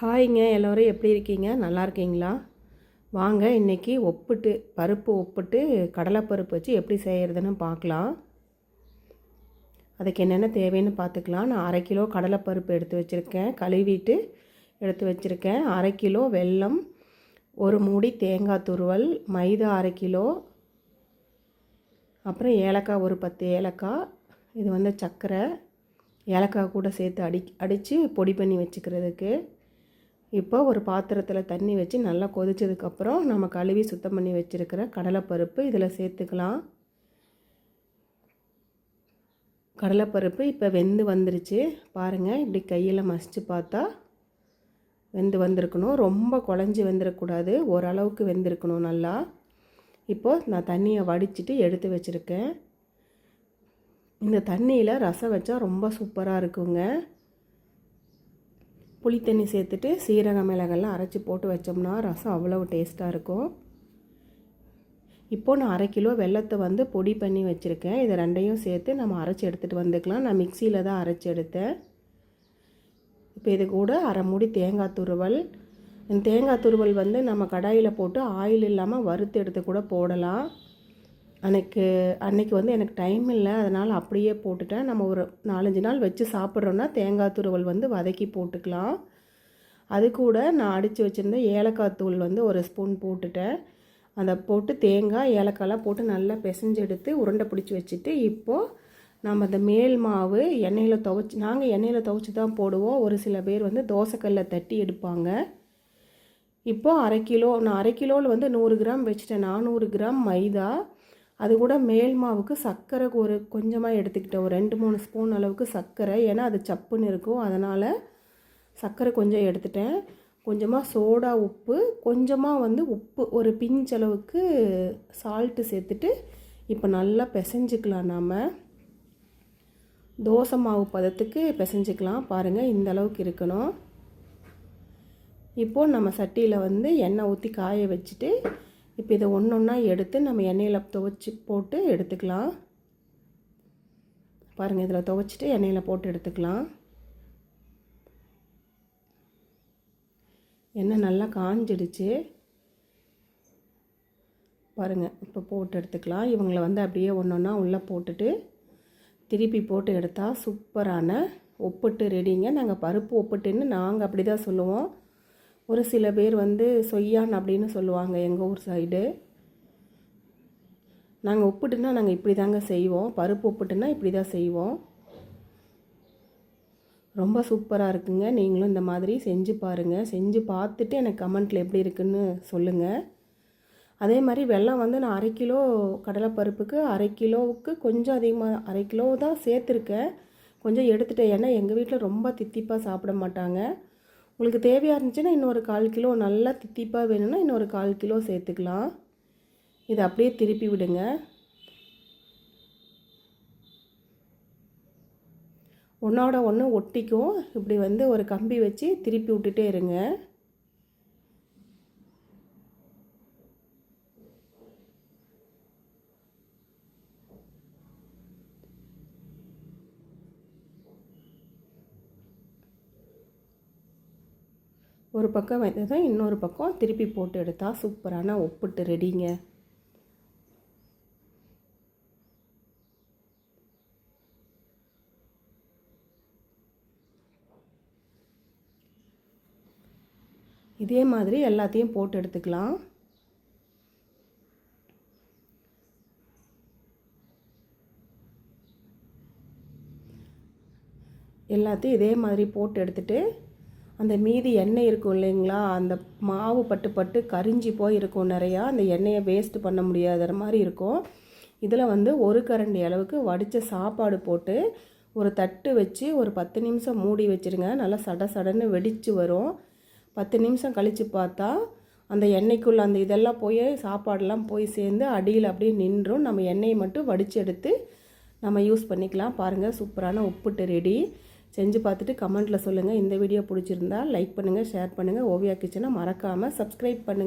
ஹாய்ங்க எல்லோரும் எப்படி இருக்கீங்க? நல்லா இருக்கீங்களா? வாங்க இன்றைக்கி ஒப்பிட்டு பருப்பு ஒப்பிட்டு கடலைப்பருப்பு வச்சு எப்படி செய்கிறதுன்னு பார்க்கலாம். அதுக்கு என்னென்ன தேவைன்னு பார்த்துக்கலாம். நான் அரை கிலோ கடலைப்பருப்பு எடுத்து வச்சுருக்கேன். கழுவிட்டு எடுத்து வச்சுருக்கேன். அரை கிலோ வெல்லம் ஒரு மூடி தேங்காய் துருவல் மைதா அரை கிலோ அப்புறம் ஏலக்காய் ஒரு பத்து ஏலக்காய் இது வந்து சர்க்கரை ஏலக்காய் கூட சேர்த்து அடி அடித்து பொடி பண்ணி வச்சுக்கிறதுக்கு இப்போ ஒரு பாத்திரத்தில் தண்ணி வச்சு நல்லா கொதிச்சதுக்கப்புறம் நம்ம கழுவி சுத்தம் பண்ணி வச்சுருக்கிற கடலைப்பருப்பு இதில் சேர்த்துக்கலாம். கடலைப்பருப்பு இப்போ வெந்து வந்துருச்சு. பாருங்கள் இப்படி கையில் மசித்து பார்த்தா வெந்து வந்திருக்கணும். ரொம்ப குழஞ்சி வெந்துடக்கூடாது ஓரளவுக்கு வெந்திருக்கணும் நல்லா. இப்போது நான் தண்ணியை வடிச்சிட்டு எடுத்து வச்சுருக்கேன். இந்த தண்ணியில் ரசம் வச்சா ரொம்ப சூப்பராக இருக்குங்க. புளி தண்ணி சேர்த்துட்டு சீரக மிளகெல்லாம் அரைச்சி போட்டு வச்சோம்னா ரசம் அவ்வளோ டேஸ்ட்டாக இருக்கும். இப்போது நான் அரை கிலோ வெள்ளத்தை வந்து பொடி பண்ணி வச்சுருக்கேன். இதை ரெண்டையும் சேர்த்து நம்ம அரைச்சி எடுத்துகிட்டு வந்துக்கலாம். நான் மிக்சியில் தான் அரைச்சி எடுத்தேன். இப்போ இது கூட அரை மூடி தேங்காய் துருவல். தேங்காய் துருவல் வந்து நம்ம கடாயில் போட்டு ஆயில் இல்லாமல் வறுத்து எடுத்து கூட போடலாம். அன்னைக்கு அன்னைக்கு வந்து எனக்கு டைம் இல்லை. அதனால் அப்படியே போட்டுட்டேன். நம்ம ஒரு நாலஞ்சு நாள் வச்சு சாப்பிட்றோன்னா தேங்காய் துருவல் வந்து வதக்கி போட்டுக்கலாம். அது கூட நான் அடித்து வச்சுருந்த ஏலக்காய் தூள் வந்து ஒரு ஸ்பூன் போட்டுட்டேன். அதை போட்டு தேங்காய் ஏலக்காயெலாம் போட்டு நல்லா பிசைஞ்சு எடுத்து உருண்டை பிடிச்சி வச்சுட்டு இப்போது நம்ம அந்த மேல் மாவு எண்ணெயில் துவச்சி நாங்கள் எண்ணெயில் துவச்சி தான் போடுவோம். ஒரு சில பேர் வந்து தோசைக்கல்ல தட்டி எடுப்பாங்க. இப்போது அரை கிலோ நான் அரை கிலோவில் வந்து நூறு கிராம் வச்சுட்டேன். நானூறு கிராம் மைதா அது கூட மேல் மாவுக்கு சர்க்கரை ஒரு கொஞ்சமாக எடுத்துக்கிட்டேன். ஒரு ரெண்டு மூணு ஸ்பூன் அளவுக்கு சர்க்கரை. ஏன்னா அது சப்புன்னு இருக்கும். அதனால் சர்க்கரை கொஞ்சம் எடுத்துட்டேன். கொஞ்சமாக சோடா உப்பு கொஞ்சமாக வந்து உப்பு ஒரு பிஞ்ச் அளவுக்கு சால்ட்டு சேர்த்துட்டு இப்போ நல்லா பிசைஞ்சிக்கலாம் நாம். தோசை மாவு பதத்துக்கு பிசைஞ்சிக்கலாம். பாருங்கள் இந்த அளவுக்கு இருக்கணும். இப்போது நம்ம சட்டியில் வந்து எண்ணெய் ஊற்றி காய வச்சுட்டு இப்போ இதை ஒன்று ஒன்றா எடுத்து நம்ம எண்ணெயில் துவச்சி போட்டு எடுத்துக்கலாம். பாருங்கள் இதில் துவச்சிட்டு எண்ணெயில் போட்டு எடுத்துக்கலாம். எண்ணெய் நல்லா காஞ்சிடுச்சு. பாருங்கள் இப்போ போட்டு எடுத்துக்கலாம். இவங்களை வந்து அப்படியே ஒன்று ஒன்றா உள்ளே போட்டுட்டு திருப்பி போட்டு எடுத்தால் சூப்பரான ஒப்பிட்டு ரெடிங்க. நாங்கள் பருப்பு ஒப்பிட்டுன்னு நாங்கள் அப்படி தான் சொல்லுவோம். ஒரு சில பேர் வந்து சொய்யான் அப்படின்னு சொல்லுவாங்க எங்கள் ஊர் சைடு. நாங்கள் உப்புட்டுனா நாங்கள் இப்படி தாங்க செய்வோம். பருப்பு உப்புட்டுன்னா இப்படி தான் செய்வோம். ரொம்ப சூப்பராக இருக்குங்க. நீங்களும் இந்த மாதிரி செஞ்சு பாருங்கள் செஞ்சு பார்த்துட்டு எனக்கு கமெண்ட்டில் எப்படி இருக்குன்னு சொல்லுங்கள் அதே மாதிரி வெள்ளம் வந்து நான் அரை கிலோ கடலைப்பருப்புக்கு அரை கிலோவுக்கு கொஞ்சம் அதிகமாக அரை கிலோ தான் சேர்த்துருக்கேன். கொஞ்சம் எடுத்துட்டேன். ஏன்னா எங்கள் வீட்டில் ரொம்ப தித்திப்பாக சாப்பிட மாட்டாங்க. உங்களுக்கு தேவையாக இருந்துச்சுன்னா இன்னொரு கால் கிலோ நல்லா தித்திப்பாக வேணும்னா இன்னொரு கால் கிலோ சேர்த்துக்கலாம். இதை அப்படியே திருப்பி விடுங்க. ஒன்றோட ஒன்று ஒட்டிக்கும். இப்படி வந்து ஒரு கம்பி வச்சு திருப்பி விட்டுட்டே இருங்க. ஒரு பக்கம் தான் இன்னொரு பக்கம் திருப்பி போட்டு எடுத்தால் சூப்பரான ஒப்பிட்டு ரெடிங்க. இதே மாதிரி எல்லாத்தையும் போட்டு எடுத்துக்கலாம். எல்லாத்தையும் இதே மாதிரி போட்டு எடுத்துகிட்டு அந்த மீதி எண்ணெய் இருக்கும் இல்லைங்களா? அந்த மாவு பட்டு பட்டு கரிஞ்சி போய் இருக்கும் நிறையா. அந்த எண்ணெயை வேஸ்ட்டு பண்ண முடியாத மாதிரி இருக்கும். இதில் வந்து ஒரு கரண்டி அளவுக்கு வடித்த சாப்பாடு போட்டு ஒரு தட்டு வச்சு ஒரு பத்து நிமிஷம் மூடி வச்சுருங்க. நல்லா சட சடன்னு வெடித்து வரும். பத்து நிமிஷம் கழித்து பார்த்தா அந்த எண்ணெய்க்குள்ளே அந்த இதெல்லாம் போய் சாப்பாடெல்லாம் போய் சேர்ந்து அடியில் அப்படியே நின்றும். நம்ம எண்ணெயை மட்டும் வடித்து எடுத்து நம்ம யூஸ் பண்ணிக்கலாம். பாருங்கள் சூப்பரான உப்புட்டு ரெடி செஞ்சு பார்த்துட்டு கமெண்ட்டில் சொல்லுங்கள் இந்த வீடியோ பிடிச்சிருந்தா லைக் பண்ணுங்கள் ஷேர் பண்ணுங்கள் ஓவியா கிச்சனை மறக்காமல் சப்ஸ்கிரைப் பண்ணுங்கள்